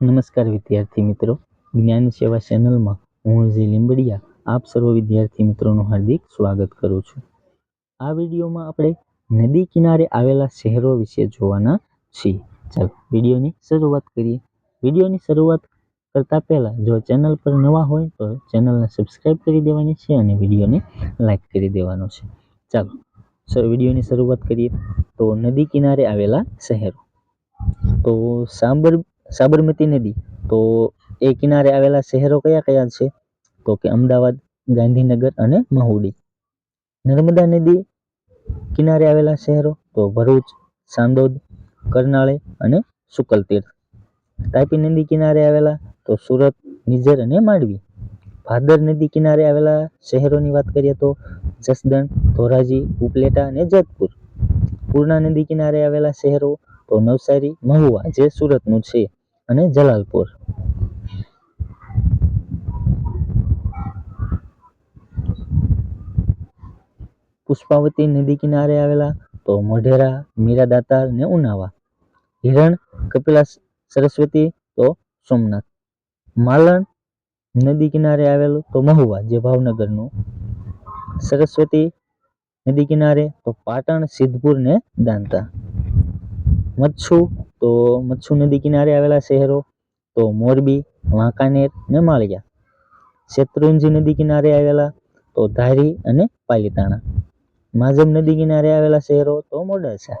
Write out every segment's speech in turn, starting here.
નમસ્કાર વિદ્યાર્થી મિત્રો. જ્ઞાન સેવા ચેનલમાં હું જી લીંબડિયા આપ સર્વ વિદ્યાર્થી મિત્રોનું હાર્દિક સ્વાગત કરું છું. આ વિડીયોમાં આપણે નદી કિનારે આવેલા શહેરો વિશે જોવાના છીએ. ચાલો વિડીયોની શરૂઆત કરીએ. વિડીયોની શરૂઆત કરતાં પહેલાં જો ચેનલ પર નવા હોય તો ચેનલને સબસ્ક્રાઈબ કરી દેવાની છે અને વિડીયોને લાઈક કરી દેવાનો છે. ચાલો સર વિડીયોની શરૂઆત કરીએ. તો નદી કિનારે આવેલા શહેરો. તો સાબર સાબરમતી નદી તો એ કિનારે આવેલા શહેરો કયા કયા છે? તો કે અમદાવાદ, ગાંધીનગર અને મહુડી. નર્મદા નદી કિનારે આવેલા શહેરો તો ભરૂચ, સાંદોદ, કરનાળે અને સુકલતીર્થ તાપી નદી કિનારે આવેલા તો સુરત, નિઝર અને માંડવી. ભાદર નદી કિનારે આવેલા શહેરોની વાત કરીએ તો જસદણ, ધોરાજી, ઉપલેટા અને જેતપુર. પૂર્ણા નદી કિનારે આવેલા શહેરો તો નવસારી, મહુવા જે સુરતનું છે. અને જલાલપુર. પુષ્પાવતી નદી કિનારે આવેલા તો મોઢેરા મીરા ને ઉનાવા. હિરણ કપિલા સરસ્વતી તો સોમનાથ. માલણ નદી કિનારે આવેલું તો મહુવા જે ભાવનગરનું. સરસ્વતી નદી કિનારે તો પાટણ, સિદ્ધપુર ને દાંતા. મચ્છુ તો મચ્છુ નદી કિનારે આવેલા શહેરો, તો મોરબી, વાંકાનેર ને માળિયા. શેત્રુંજી નદી કિનારે આવેલા, તો ધારી અને પાલીતાણા. માઝમ નદી કિનારે આવેલા શહેરો, તો મોડાસા.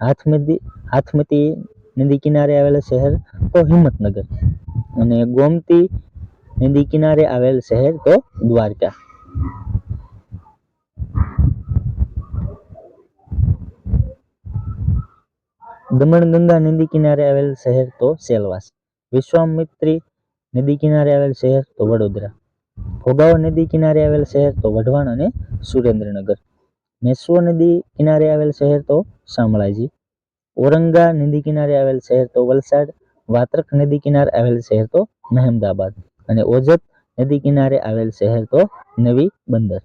હાથમતી હાથમતી નદી કિનારે આવેલા શહેર, તો હિંમતનગર. અને ગોમતી નદી કિનારે આવેલ શહેર, તો દ્વારકા. દમણગંગા નદી કિનારે આવેલ શહેર તો સેલવાસ. વિશ્વામિત્રી નદી કિનારે આવેલ શહેર તો વડોદરા. ભોગાવો નદી કિનારે આવેલ શહેર તો વઢવાણ અને સુરેન્દ્રનગર. મેશ્વો નદી કિનારે આવેલ શહેર તો શામળાજી. ઓરંગા નદી કિનારે આવેલ શહેર તો વલસાડ. વાત્રક નદી કિનારે આવેલ શહેર તો મહેમદાબાદ. અને ઓજત નદી કિનારે આવેલ શહેર તો નવી બંદર.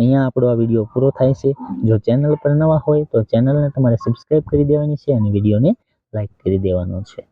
અહીંયા આપણો આ વીડિયો પૂરો થાય છે. જો ચેનલ પર નવા હોય તો ચેનલને તમારે સબસ્ક્રાઈબ કરી દેવાની છે અને વિડીયોને લાઈક કરી દેવાનો છે.